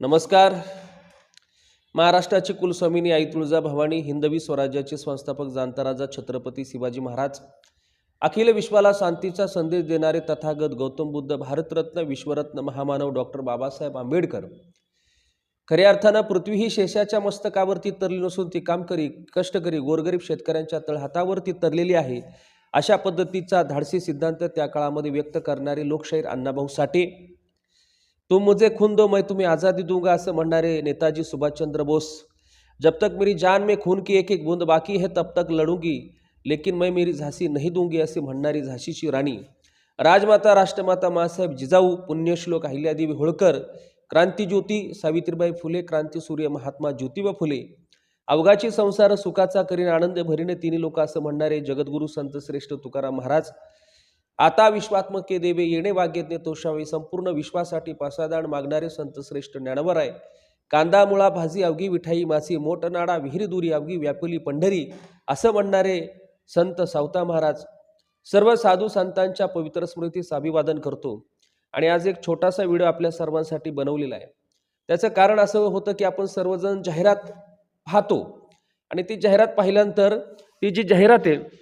नमस्कार. महाराष्ट्राची कुलस्वामिनी आई तुळजा भवानी हिंदवी स्वराज्याचे संस्थापक जाणता राजा छत्रपती शिवाजी महाराज अखिल विश्वाला शांतीचा संदेश देणारे तथागत गौतम बुद्ध भारतरत्न विश्वरत्न महामानव डॉक्टर बाबासाहेब आंबेडकर. खऱ्या अर्थानं पृथ्वी ही शेषाच्या मस्तकावरती तरली नसून ती काम करी कष्टकरी गोरगरीब शेतकऱ्यांच्या तळहातावरती तरलेली आहे अशा पद्धतीचा धाडसी सिद्धांत त्या काळामध्ये व्यक्त करणारे लोकशाहीर अण्णाभाऊ साठे. तुम मुझे खून दो मैं तुम्हें आज़ादी दूंगा असं म्हणणारे नेताजी सुभाषचंद्र बोस। जब तक मेरी जान में खून की एक एक बूंद बाकी है तब तक लढूंगी लेकिन मैं मेरी झाशी नहीं दूंगी असे म्हणणारी झाशीची राणी राजमाता राष्ट्रमाता मासाहेब जिजाऊ पुण्यश्लोक अहिल्यादेवी होळकर क्रांतीज्योती सावित्रीबाई फुले क्रांतीसूर्य महात्मा ज्योतिबा फुले। अवघाची संसार सुखाचा करीन आनंद भरीने तिन्ही लोक असं म्हणणारे जगद्गुरू संत श्रेष्ठ तुकाराम महाराज आता विश्वात्मके देवे येणे वाग्यज्ञ तोषावे संपूर्ण विश्वासाठी पासादान मागणारे संत श्रेष्ठ ज्ञानवर आहे. कांदा मुळा भाजी अवघी विठाई मासी मोटनाडा नाडा दुरी अवघी व्यापुली पंढरी असं म्हणणारे संत सावता महाराज सर्व साधू संतांच्या पवित्र स्मृतीस अभिवादन करतो. आणि आज एक छोटासा व्हिडिओ आपल्या सर्वांसाठी बनवलेला आहे. त्याचं कारण असं होतं की आपण सर्वजण जाहिरात पाहतो. आणि ती जाहिरात पाहिल्यानंतर ती जी जाहिरात आहे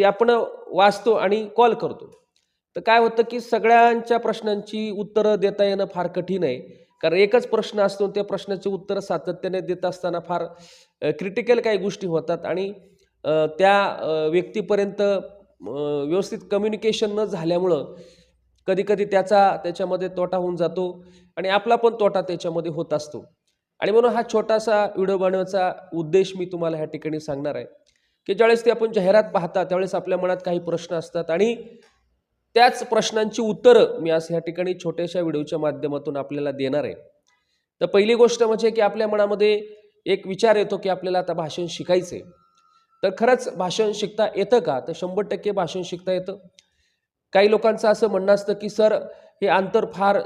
ते आपण वाचतो आणि कॉल करतो. तर काय होतं की सगळ्यांच्या प्रश्नांची उत्तरं देता येणं फार कठीण आहे. कारण एकच प्रश्न असतो त्या प्रश्नाची उत्तरं सातत्याने देत असताना फार क्रिटिकल काही गोष्टी होतात आणि त्या व्यक्तीपर्यंत व्यवस्थित कम्युनिकेशन न झाल्यामुळं कधीकधी त्याचा त्याच्यामध्ये तोटा होऊन जातो आणि आपला पण तोटा त्याच्यामध्ये होत असतो. आणि म्हणून हा छोटासा व्हिडिओ बनवण्याचा उद्देश मी तुम्हाला ह्या ठिकाणी सांगणार आहे. की ज्यावेळेस ते आपण जाहिरात पाहता त्यावेळेस आपल्या मनात काही प्रश्न असतात. आणि त्याच प्रश्नांची उत्तरं मी आज ह्या ठिकाणी छोट्याशा व्हिडिओच्या माध्यमातून आपल्याला देणार आहे. तर पहिली गोष्ट म्हणजे की आपल्या मनामध्ये एक विचार येतो की आपल्याला आता भाषण शिकायचं आहे तर खरंच भाषण शिकता येतं का? तर शंभर टक्के भाषण शिकता येतं. काही लोकांचं असं म्हणणं असतं की सर हे अंतर फार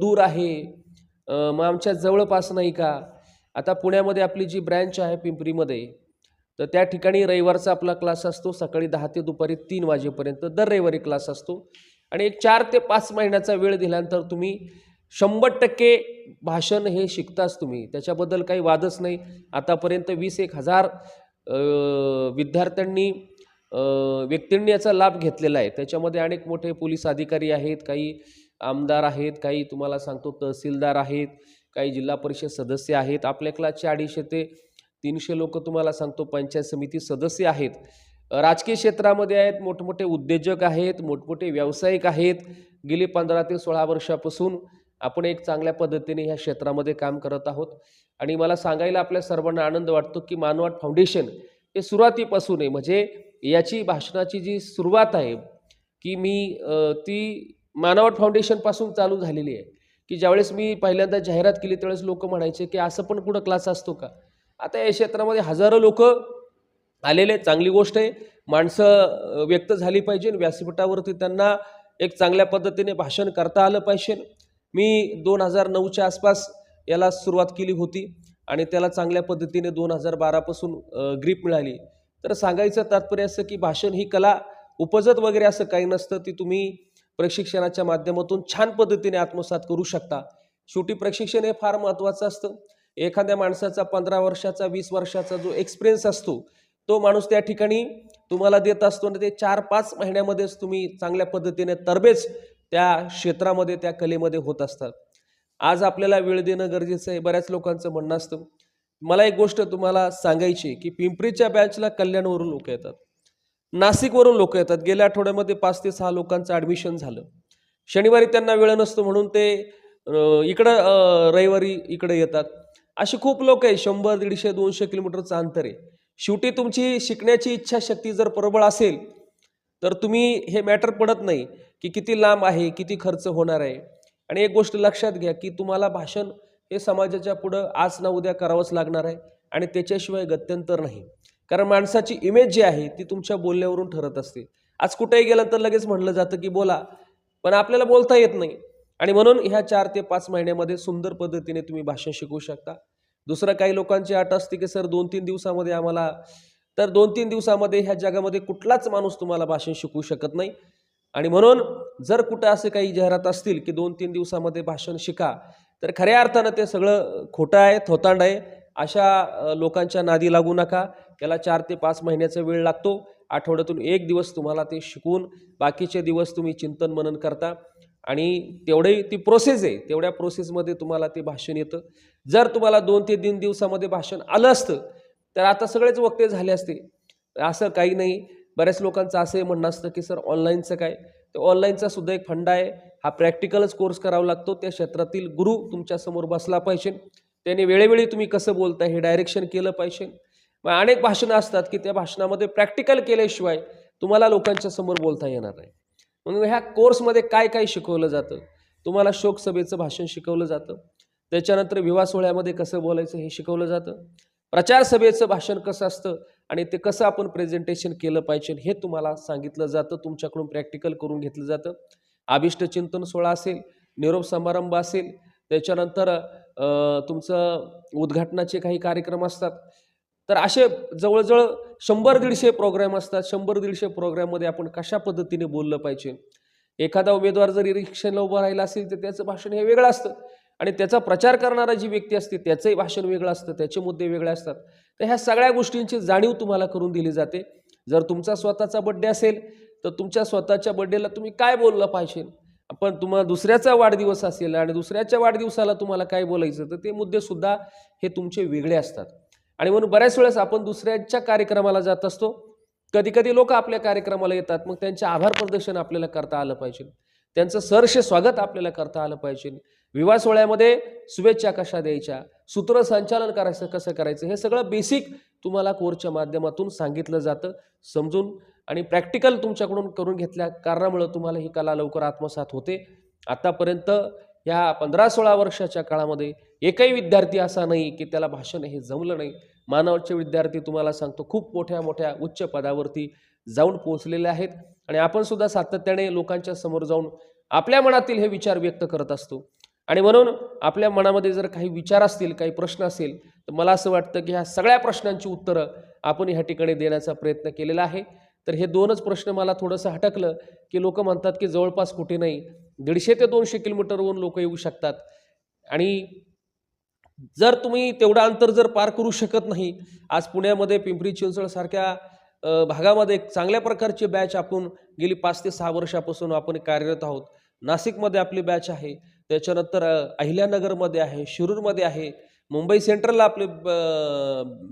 दूर आहे. मग आमच्या जवळपास नाही का? आता पुण्यामध्ये आपली जी ब्रँच आहे पिंपरीमध्ये तर त्या ठिकाणी रविवारचा आपला क्लास असतो. सकाळी दहा ते दुपारी तीन वाजेपर्यंत दर रविवारी क्लास असतो. आणि एक चार ते पाच महिन्याचा वेळ दिल्यानंतर तुम्ही शंभर टक्के भाषण हे शिकताच तुम्ही. त्याच्याबद्दल काही वादच नाही. आतापर्यंत वीस एक हजार विद्यार्थ्यांनी व्यक्तींनी याचा लाभ घेतलेला आहे. त्याच्यामध्ये अनेक मोठे पोलीस अधिकारी आहेत काही आमदार आहेत काही तुम्हाला सांगतो तहसीलदार आहेत काही जिल्हा परिषद सदस्य आहेत. आपल्या क्लासचे अडीचशे ते तीनशे लोक तुम्हाला सांगतो पंचायत समिती सदस्य आहेत. राजकीय क्षेत्रामध्ये आहेत मोठमोठे उद्योजक आहेत मोठमोठे व्यावसायिक आहेत. गेली पंधरा ते सोळा वर्षापासून आपण एक चांगल्या पद्धतीने ह्या क्षेत्रामध्ये काम करत आहोत. आणि मला सांगायला आपल्या सर्वांना आनंद वाटतो की मानवाट फाउंडेशन हे सुरुवातीपासून आहे. म्हणजे याची भाषणाची जी सुरुवात आहे की मी ती मानवाट फाउंडेशनपासून चालू झालेली आहे. की ज्यावेळेस मी पहिल्यांदा जाहिरात केली त्यावेळेस लोक म्हणायचे की असं पण कुठं क्लास असतो का? आता या क्षेत्रामध्ये हजारो लोक आलेले आहेत. चांगली गोष्ट आहे. माणसं व्यक्त झाली पाहिजे व्यासपीठावरती त्यांना एक चांगल्या पद्धतीने भाषण करता आलं पाहिजे. मी दोन हजार नऊच्या आसपास याला सुरुवात केली होती आणि त्याला चांगल्या पद्धतीने दोन हजार बारापासून ग्रीप मिळाली. तर सांगायचं तात्पर्य असं की भाषण ही कला उपजत वगैरे असं काही नसतं. ती तुम्ही प्रशिक्षणाच्या माध्यमातून छान पद्धतीने आत्मसात करू शकता. शेवटी प्रशिक्षण हे फार महत्त्वाचं असतं. एखाद्या माणसाचा पंधरा वर्षाचा वीस वर्षाचा जो एक्सपिरियन्स असतो तो माणूस त्या ठिकाणी तुम्हाला देत असतो आणि ते चार पाच महिन्यामध्येच तुम्ही चांगल्या पद्धतीने तरबेज त्या क्षेत्रामध्ये त्या कलेमध्ये होत असतात. आज आपल्याला वेळ देणं गरजेचं आहे बऱ्याच लोकांचं म्हणणं असतं. मला एक गोष्ट तुम्हाला सांगायची की पिंपरीच्या बॅचला कल्याणवरून लोक येतात. नाशिकवरून लोक येतात. गेल्या आठवड्यामध्ये पाच ते सहा लोकांचं ॲडमिशन झालं. शनिवारी त्यांना वेळ नसतो म्हणून ते इकडं रविवारी इकडे येतात. असे खूप लोक आहे शंभर दीडशे दोनशे किलोमीटरचं अंतर आहे. शेवटी तुमची शिकण्याची इच्छाशक्ती जर प्रबळ असेल तर तुम्ही हे मॅटर पडत नाही की किती लांब आहे किती खर्च होणार आहे. आणि एक गोष्ट लक्षात घ्या की तुम्हाला भाषण हे समाजाच्या पुढं आज ना उद्या करावंच लागणार आहे आणि त्याच्याशिवाय गत्यंतर नाही. कारण माणसाची इमेज जी आहे ती तुमच्या बोलण्यावरून ठरत असते. आज कुठेही गेलं तर लगेच म्हणलं जातं की बोला पण आपल्याला बोलता येत नाही. आणि म्हणून ह्या चार ते पाच महिन्यामध्ये सुंदर पद्धतीने तुम्ही भाषण शिकवू शकता. दुसरं काही लोकांची अट असते की सर दोन तीन दिवसामध्ये आम्हाला तर दोन तीन दिवसामध्ये ह्या जगामध्ये कुठलाच माणूस तुम्हाला भाषण शिकवू शकत नाही. आणि म्हणून जर कुठं असे काही जाहिरात असतील की दोन तीन दिवसामध्ये भाषण शिका तर खऱ्या अर्थानं ते सगळं खोटं आहे थोतांड आहे. अशा लोकांच्या नादी लागू नका. त्याला चार ते पाच महिन्याचा वेळ लागतो. आठवड्यातून एक दिवस तुम्हाला ते शिकून बाकीचे दिवस तुम्ही चिंतन मनन करता. आणि तेवढे ती प्रोसेस आहे. तेवढ्या प्रोसेसमध्ये तुम्हाला ते भाषण येतं. जर तुम्हाला दोन ते तीन दिवसामध्ये भाषण आलं असतं तर आता सगळेच वक्ते झाले असते. असं काही नाही. बऱ्याच लोकांचं असंही म्हणणं असतं की सर ऑनलाईनचं काय? तर ऑनलाईनचा सुद्धा एक फंडा आहे. हा प्रॅक्टिकलच कोर्स करावा लागतो. त्या क्षेत्रातील गुरु तुमच्यासमोर बसला पाहिजे. त्याने वेळोवेळी तुम्ही कसं बोलता हे डायरेक्शन केलं पाहिजे. मग अनेक भाषणं असतात की त्या भाषणामध्ये प्रॅक्टिकल केल्याशिवाय तुम्हाला लोकांच्या समोर बोलता येणार नाही. म्हणून ह्या कोर्समध्ये काय काय शिकवलं जातं? तुम्हाला शोकसभेचं भाषण शिकवलं जातं. त्याच्यानंतर विवाह सोहळ्यामध्ये कसं बोलायचं हे शिकवलं जातं. प्रचार सभेचं भाषण कसं असतं आणि ते कसं आपण प्रेझेंटेशन केलं पाहिजे हे तुम्हाला सांगितलं जातं. तुमच्याकडून प्रॅक्टिकल करून घेतलं जातं. आभिष्ट चिंतन सोहळा असेल निरोप समारंभ असेल त्याच्यानंतर तुमचं उद्घाटनाचे काही कार्यक्रम असतात. तर असे जवळजवळ शंभर दीडशे प्रोग्राम असतात. शंभर दीडशे प्रोग्राममध्ये आपण कशा पद्धतीने बोललं पाहिजे? एखादा उमेदवार जर इलेक्शनला उभा राहिला असेल तर त्याचं भाषण हे वेगळं असतं. आणि त्याचा प्रचार करणारा जी व्यक्ती असते त्याचंही भाषण वेगळं असतं. त्याचे मुद्दे वेगळे असतात. तर ह्या सगळ्या गोष्टींची जाणीव तुम्हाला करून दिली जाते. जर तुमचा स्वतःचा बड्डे असेल तर तुमच्या स्वतःच्या बड्डेला तुम्ही काय बोललं पाहिजे? पण तुम्हाला दुसऱ्याचा वाढदिवस असेल आणि दुसऱ्याच्या वाढदिवसाला तुम्हाला काय बोलायचं तर ते मुद्देसुद्धा हे तुमचे वेगळे असतात. आणि म्हणून बऱ्याच वेळेस आपण दुसऱ्यांच्या कार्यक्रमाला जात असतो. कधी कधी लोक आपल्या कार्यक्रमाला येतात. मग त्यांचे आभार प्रदर्शन आपल्याला करता आलं पाहिजे. त्यांचं सहर्ष स्वागत आपल्याला करता आलं पाहिजे. विवाह सोहळ्यामध्ये शुभेच्छा कशा द्यायच्या? सूत्रसंचालन करायचं कसं करायचं? हे सगळं बेसिक तुम्हाला कोर्सच्या माध्यमातून सांगितलं जातं. समजून आणि प्रॅक्टिकल तुमच्याकडून करून घेतल्या कारणामुळं तुम्हाला ही कला लवकर आत्मसात होते. आतापर्यंत ह्या पंधरा सोळा वर्षाच्या काळामध्ये एकही विद्यार्थी असा नाही की त्याला भाषण हे जमलं नाही. मानवचे विद्यार्थी तुम्हाला सांगतो खूप मोठ्या मोठ्या उच्च पदावरती जाऊन पोहोचलेले आहेत आणि आपण सुद्धा सातत्याने लोकांच्या समोर जाऊन आपल्या मनातील हे विचार व्यक्त करत असतो. आणि म्हणून आपल्या मनामध्ये जर काही विचार असतील काही प्रश्न असेल तर मला असं वाटतं की ह्या सगळ्या प्रश्नांची उत्तरं आपण ह्या ठिकाणी देण्याचा प्रयत्न केलेला आहे. तर हे दोनच प्रश्न मला थोडंसं हटकलं की लोक म्हणतात की जवळपास कुठे नाही. दीडशे ते दोनशे किलोमीटरवरून लोक येऊ शकतात. आणि जर तुम्ही तेवढं अंतर जर पार करू शकत नाही आज पुण्यामध्ये पिंपरी चिंचवडसारख्या भागामध्ये एक चांगल्या प्रकारची बॅच आपण गेली पाच ते सहा वर्षापासून आपण कार्यरत आहोत. नाशिकमध्ये आपली बॅच आहे. त्याच्यानंतर अहिल्यानगरमध्ये आहे शिरूरमध्ये आहे मुंबई सेंट्रलला आपली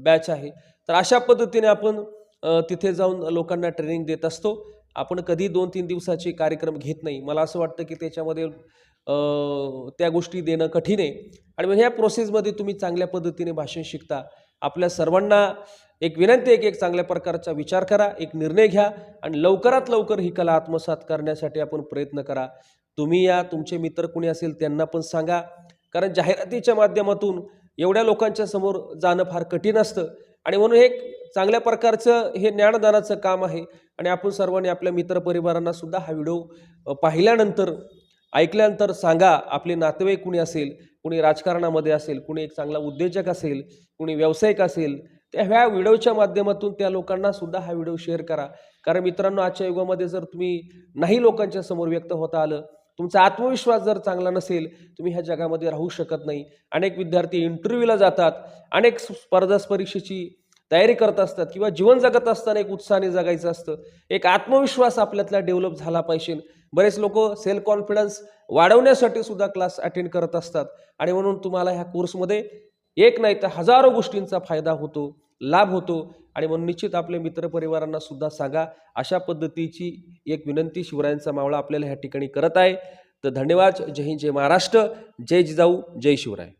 बॅच आहे. तर अशा पद्धतीने आपण तिथे जाऊन लोकांना ट्रेनिंग देत असतो. आपण कधी दोन तीन दिवसाचे कार्यक्रम घेत नाही. मला असं वाटतं की त्याच्यामध्ये त्या गोष्टी देणं कठीण आहे. आणि मग ह्या प्रोसेसमध्ये तुम्ही चांगल्या पद्धतीने भाषण शिकता. आपल्या सर्वांना एक विनंती आहे की एक चांगल्या प्रकारचा विचार करा एक निर्णय घ्या आणि लवकरात लवकर ही कला आत्मसात करण्यासाठी आपण प्रयत्न करा. तुम्ही या तुमचे मित्र कुणी असेल त्यांना पण सांगा. कारण जाहिरातीच्या माध्यमातून एवढ्या लोकांच्या समोर जाणं फार कठीण असतं. आणि म्हणून हे एक चांगल्या प्रकारचं हे ज्ञानदानाचं काम आहे. आणि आपण सर्वांनी आपल्या मित्रपरिवारांना सुद्धा हा व्हिडिओ पाहिल्यानंतर ऐकल्यानंतर सांगा आपले नातेवाईक कुणी असेल कुणी राजकारणामध्ये असेल कुणी एक चांगला उद्योजक असेल कुणी व्यावसायिक असेल त्या ह्या व्हिडिओच्या माध्यमातून त्या लोकांना सुद्धा हा व्हिडिओ शेअर करा. कारण मित्रांनो आजच्या युगामध्ये जर तुम्ही नाही लोकांच्या समोर व्यक्त होता आलं तुमचा आत्मविश्वास जर चांगला नसेल तुम्ही ह्या जगामध्ये राहू शकत नाही. अनेक विद्यार्थी इंटरव्ह्यूला जातात. अनेक स्पर्धा परीक्षेची तयारी करत असतात किंवा जीवन जगत असताना एक उत्साहाने जगायचं असतं. एक आत्मविश्वास आपल्यातला डेव्हलप झाला पाहिजे. बरेच लोक सेल्फ कॉन्फिडन्स वाढवण्यासाठी सुद्धा क्लास अटेंड करत असतात. आणि म्हणून तुम्हाला ह्या कोर्समध्ये एक नाही तर हजारो गोष्टींचा फायदा होतो. लाभ होतो. आणि म्हणून निश्चित आपल्या मित्रपरिवारांना सुद्धा सांगा अशा पद्धतीची एक विनंती शिवरायांचा मावळा आपल्याला ह्या ठिकाणी करत आहे. तर धन्यवाद. जय हिंद जय महाराष्ट्र. जय जिजाऊ जय शिवराय.